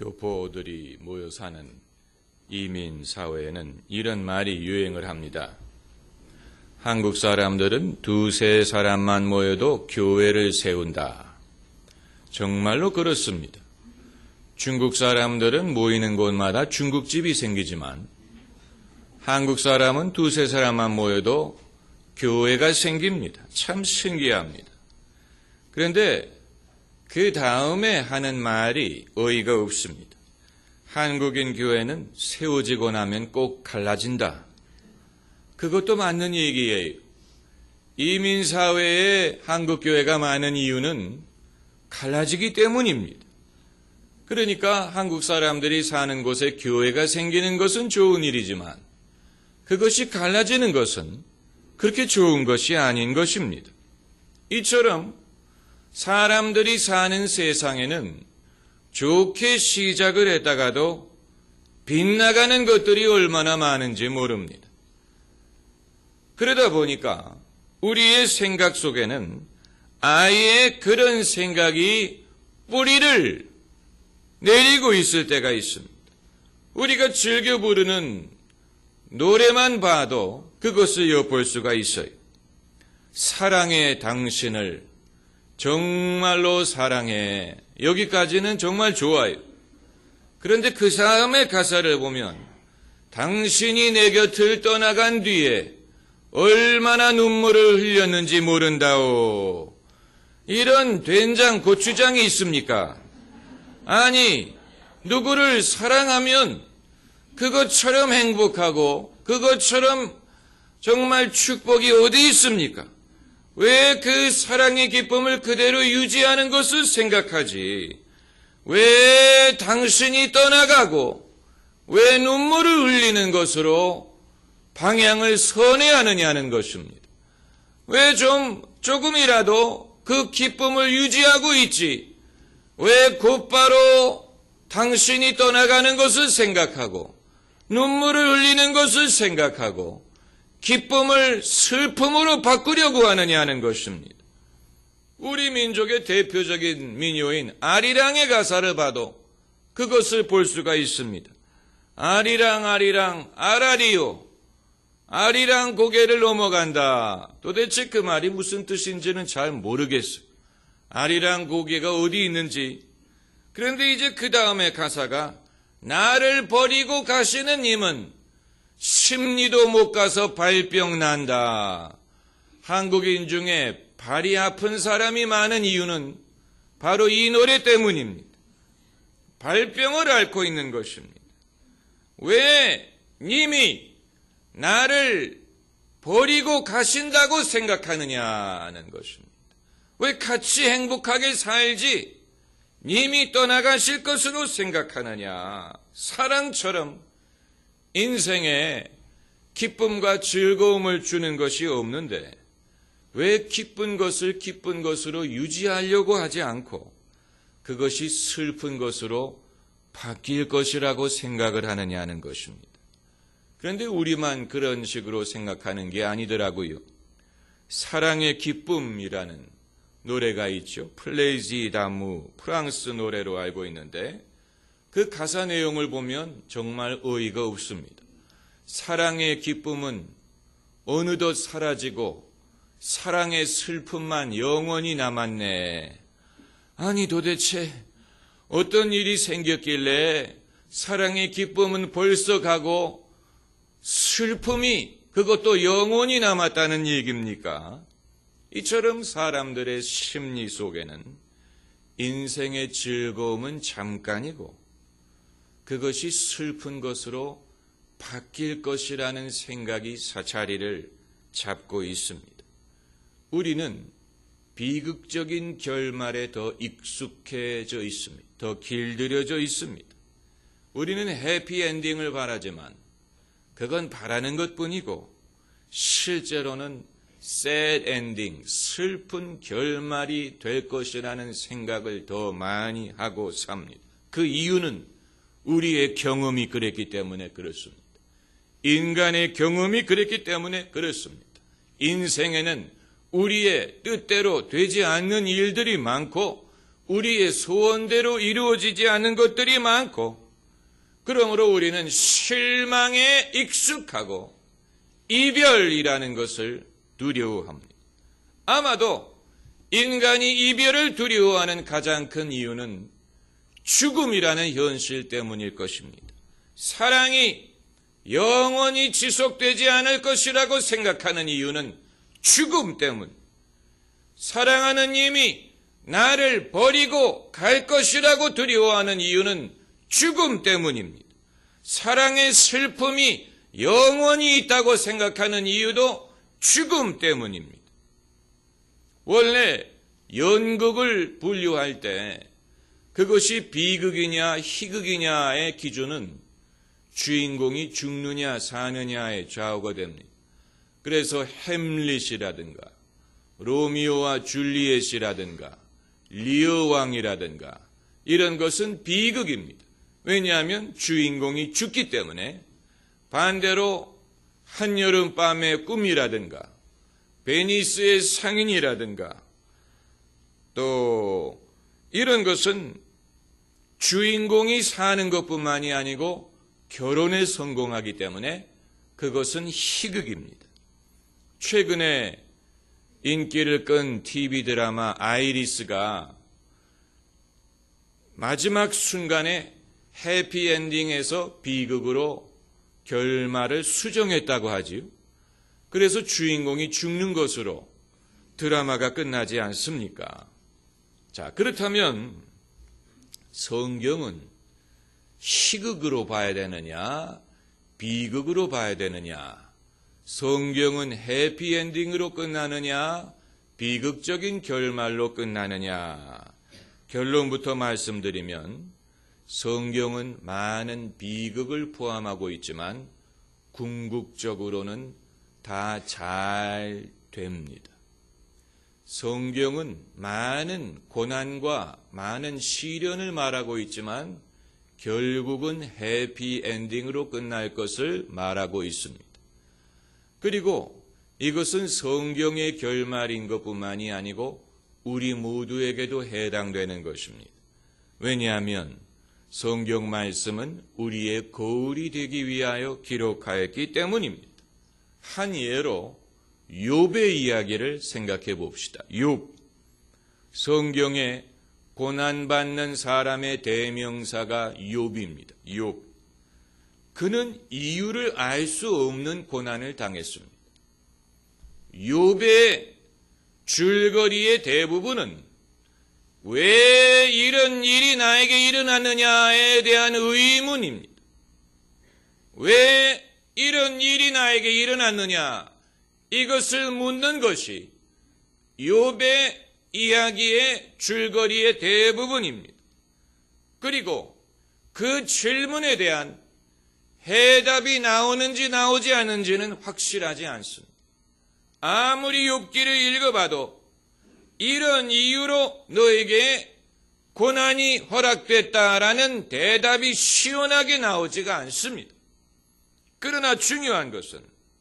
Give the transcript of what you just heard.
교포들이 모여 사는 이민 사회에는 이런 말이 유행을 합니다. 한국 사람들은 두세 사람만 모여도 교회를 세운다. 정말로 그렇습니다. 중국 사람들은 모이는 곳마다 중국집이 생기지만 한국 사람은 두세 사람만 모여도 교회가 생깁니다. 참 신기합니다. 그런데 그 다음에 하는 말이 어이가 없습니다. 한국인 교회는 세워지고 나면 꼭 갈라진다. 그것도 맞는 얘기예요. 이민사회에 한국교회가 많은 이유는 갈라지기 때문입니다. 그러니까 한국 사람들이 사는 곳에 교회가 생기는 것은 좋은 일이지만 그것이 갈라지는 것은 그렇게 좋은 것이 아닌 것입니다. 이처럼 사람들이 사는 세상에는 좋게 시작을 했다가도 빗나가는 것들이 얼마나 많은지 모릅니다. 그러다 보니까 우리의 생각 속에는 아예 그런 생각이 뿌리를 내리고 있을 때가 있습니다. 우리가 즐겨 부르는 노래만 봐도 그것을 엿볼 수가 있어요. 사랑해 당신을 정말로 사랑해. 여기까지는 정말 좋아요. 그런데 그 다음의 가사를 보면 당신이 내 곁을 떠나간 뒤에 얼마나 눈물을 흘렸는지 모른다오. 이런 된장, 고추장이 있습니까? 아니, 누구를 사랑하면 그것처럼 행복하고 그것처럼 정말 축복이 어디 있습니까? 왜 그 사랑의 기쁨을 그대로 유지하는 것을 생각하지? 왜 당신이 떠나가고 왜 눈물을 흘리는 것으로 방향을 선회하느냐는 것입니다. 왜 좀 조금이라도 그 기쁨을 유지하고 있지? 왜 곧바로 당신이 떠나가는 것을 생각하고 눈물을 흘리는 것을 생각하고 기쁨을 슬픔으로 바꾸려고 하느냐는 것입니다. 우리 민족의 대표적인 민요인 아리랑의 가사를 봐도 그것을 볼 수가 있습니다. 아리랑 아리랑 아라리요. 아리랑 고개를 넘어간다. 도대체 그 말이 무슨 뜻인지는 잘 모르겠어요. 아리랑 고개가 어디 있는지. 그런데 이제 그 다음에 가사가 나를 버리고 가시는 님은 심리도 못 가서 발병 난다. 한국인 중에 발이 아픈 사람이 많은 이유는 바로 이 노래 때문입니다. 발병을 앓고 있는 것입니다. 왜 님이 나를 버리고 가신다고 생각하느냐는 것입니다. 왜 같이 행복하게 살지 님이 떠나가실 것으로 생각하느냐. 사랑처럼 인생에 기쁨과 즐거움을 주는 것이 없는데 왜 기쁜 것을 기쁜 것으로 유지하려고 하지 않고 그것이 슬픈 것으로 바뀔 것이라고 생각을 하느냐는 것입니다. 그런데 우리만 그런 식으로 생각하는 게 아니더라고요. 사랑의 기쁨이라는 노래가 있죠. 플레이지 다무 프랑스 노래로 알고 있는데 그 가사 내용을 보면 정말 어이가 없습니다. 사랑의 기쁨은 어느덧 사라지고 사랑의 슬픔만 영원히 남았네. 아니 도대체 어떤 일이 생겼길래 사랑의 기쁨은 벌써 가고 슬픔이 그것도 영원히 남았다는 얘기입니까? 이처럼 사람들의 심리 속에는 인생의 즐거움은 잠깐이고 그것이 슬픈 것으로 바뀔 것이라는 생각이 자리를 잡고 있습니다. 우리는 비극적인 결말에 더 익숙해져 있습니다. 더 길들여져 있습니다. 우리는 해피엔딩을 바라지만 그건 바라는 것 뿐이고 실제로는 sad ending, 슬픈 결말이 될 것이라는 생각을 더 많이 하고 삽니다. 그 이유는 우리의 경험이 그랬기 때문에 그렇습니다. 인간의 경험이 그랬기 때문에 그렇습니다. 인생에는 우리의 뜻대로 되지 않는 일들이 많고 우리의 소원대로 이루어지지 않는 것들이 많고, 그러므로 우리는 실망에 익숙하고, 이별이라는 것을 두려워합니다. 아마도 인간이 이별을 두려워하는 가장 큰 이유는 죽음이라는 현실 때문일 것입니다. 사랑이 영원히 지속되지 않을 것이라고 생각하는 이유는 죽음 때문. 사랑하는 님이 나를 버리고 갈 것이라고 두려워하는 이유는 죽음 때문입니다. 사랑의 슬픔이 영원히 있다고 생각하는 이유도 죽음 때문입니다. 원래 연극을 분류할 때 그것이 비극이냐 희극이냐의 기준은 주인공이 죽느냐 사느냐의 좌우가 됩니다. 그래서 햄릿이라든가 로미오와 줄리엣이라든가 리어 왕이라든가 이런 것은 비극입니다. 왜냐하면 주인공이 죽기 때문에 반대로 한여름 밤의 꿈이라든가 베니스의 상인이라든가 또 이런 것은 주인공이 사는 것뿐만이 아니고 결혼에 성공하기 때문에 그것은 희극입니다. 최근에 인기를 끈 TV 드라마 아이리스가 마지막 순간에 해피엔딩에서 비극으로 결말을 수정했다고 하지요. 그래서 주인공이 죽는 것으로 드라마가 끝나지 않습니까? 자, 그렇다면 성경은 희극으로 봐야 되느냐, 비극으로 봐야 되느냐, 성경은 해피엔딩으로 끝나느냐, 비극적인 결말로 끝나느냐, 결론부터 말씀드리면 성경은 많은 비극을 포함하고 있지만 궁극적으로는 다 잘 됩니다. 성경은 많은 고난과 많은 시련을 말하고 있지만 결국은 해피엔딩으로 끝날 것을 말하고 있습니다. 그리고 이것은 성경의 결말인 것 뿐만이 아니고 우리 모두에게도 해당되는 것입니다. 왜냐하면 성경 말씀은 우리의 거울이 되기 위하여 기록하였기 때문입니다. 한 예로 욥의 이야기를 생각해 봅시다. 욥 성경에 고난받는 사람의 대명사가 욥입니다. 욥 그는 이유를 알 수 없는 고난을 당했습니다. 욥의 줄거리의 대부분은 왜 이런 일이 나에게 일어났느냐에 대한 의문입니다. 왜 이런 일이 나에게 일어났느냐? 이것을 묻는 것이 욥의 이야기의 줄거리의 대부분입니다. 그리고 그 질문에 대한 해답이 나오는지 나오지 않는지는 확실하지 않습니다. 아무리 욥기를 읽어봐도 이런 이유로 너에게 고난이 허락됐다라는 대답이 시원하게 나오지가 않습니다. 그러나 중요한 것은